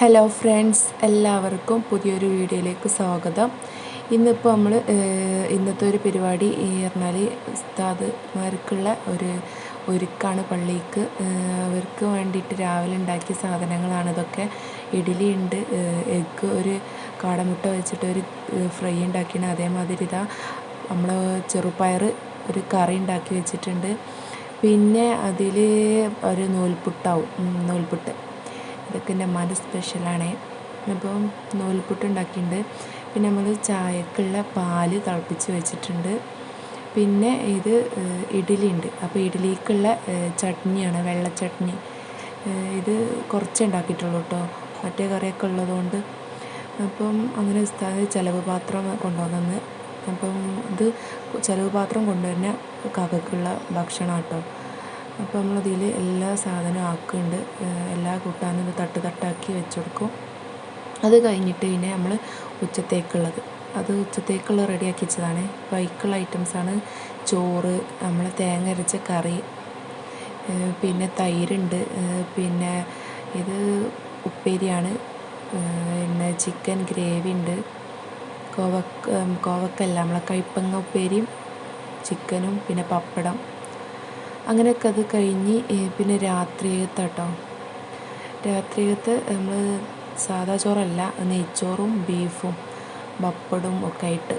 Hello friends എല്ലാവർക്കും പുതിയൊരു വീഡിയോയിലേക്ക് സ്വാഗതം. ഇന്നിപ്പോൾ നമ്മൾ ഇന്നത്തെ ഒരു പരിപാടി പറഞ്ഞാൽ ഉസ്താദ്മാർക്കുള്ള ഒരു ഒരുക്കാണ് പള്ളിക്ക്. അവർക്ക് വേണ്ടിയിട്ട് രാവിലെ ഉണ്ടാക്കിയ സാധനങ്ങളാണ് ഇതൊക്കെ. ഇഡ്ഡലി ഉണ്ട് എഗ്ഗ് ഒരു കാടമുട്ട വെച്ചിട്ട് ഒരു ഫ്രൈ ഉണ്ടാക്കിയാണ്. അതേമാതിരി ഇതാ നമ്മൾ ചെറുപയർ ഒരു കറി ഉണ്ടാക്കി വെച്ചിട്ടുണ്ട്. പിന്നെ അതിൽ ഒരു നൂൽപുട്ടാവും. നൂൽപുട്ട്. ഇതൊക്കെ എന്റെ അമ്മാന്റെ സ്പെഷ്യലാണ് ഇപ്പം നൂൽപുട്ട് ഉണ്ടാക്കിയിട്ടുണ്ട് പിന്നെ നമ്മൾ ചായക്കുള്ള പാൽ തിളപ്പിച്ച് വെച്ചിട്ടുണ്ട്. പിന്നെ ഇത് ഇഡ്ഡലി ഉണ്ട് അപ്പോൾ ഇഡ്ഡലിക്കുള്ള ചട്നിയാണ് വെള്ള ചട്നി. ഇത് കുറച്ച് ഉണ്ടാക്കിയിട്ടുള്ളൂ കേട്ടോ. മറ്റേ കറിയൊക്കെ ഉള്ളതുകൊണ്ട്. അപ്പം അങ്ങനെ ഉസ്താദ് ചിലവ് പാത്രം കൊണ്ടുവന്നു അപ്പം ഇത് ചിലവ് പാത്രം കൊണ്ടുവരുന്ന കഥക്കുള്ള ഭക്ഷണം കേട്ടോ അപ്പോൾ നമ്മളതിൽ എല്ലാ സാധനവും ആക്കുന്നുണ്ട്. എല്ലാ കൂട്ടാനും ഇത് തട്ട് തട്ടാക്കി വെച്ച് കൊടുക്കും അത് കഴിഞ്ഞിട്ട് പിന്നെ നമ്മൾ ഉച്ചത്തേക്കുള്ളത്. അത് ഉച്ചത്തേക്കുള്ള റെഡിയാക്കി വെച്ചതാണ്. ബൈക്കുള്ള ഐറ്റംസാണ് ചോറ് നമ്മൾ തേങ്ങ അരച്ച കറി പിന്നെ തൈരുണ്ട്. പിന്നെ ഇത് ഉപ്പേരിയാണ്. പിന്നെ ചിക്കൻ ഗ്രേവി ഉണ്ട്. കോവക്ക കോവക്കല്ല നമ്മളെ കൈപ്പങ്ങ ഉപ്പേരിയും ചിക്കനും പിന്നെ പപ്പടം. അങ്ങനെയൊക്കെ അത് കഴിഞ്ഞ് പിന്നെ രാത്രിയത്തെ കേട്ടോ രാത്രിയത്തെ നമ്മൾ സാധാ ചോറല്ല നെയ്ച്ചോറും ബീഫും പപ്പടും ഒക്കെ ആയിട്ട്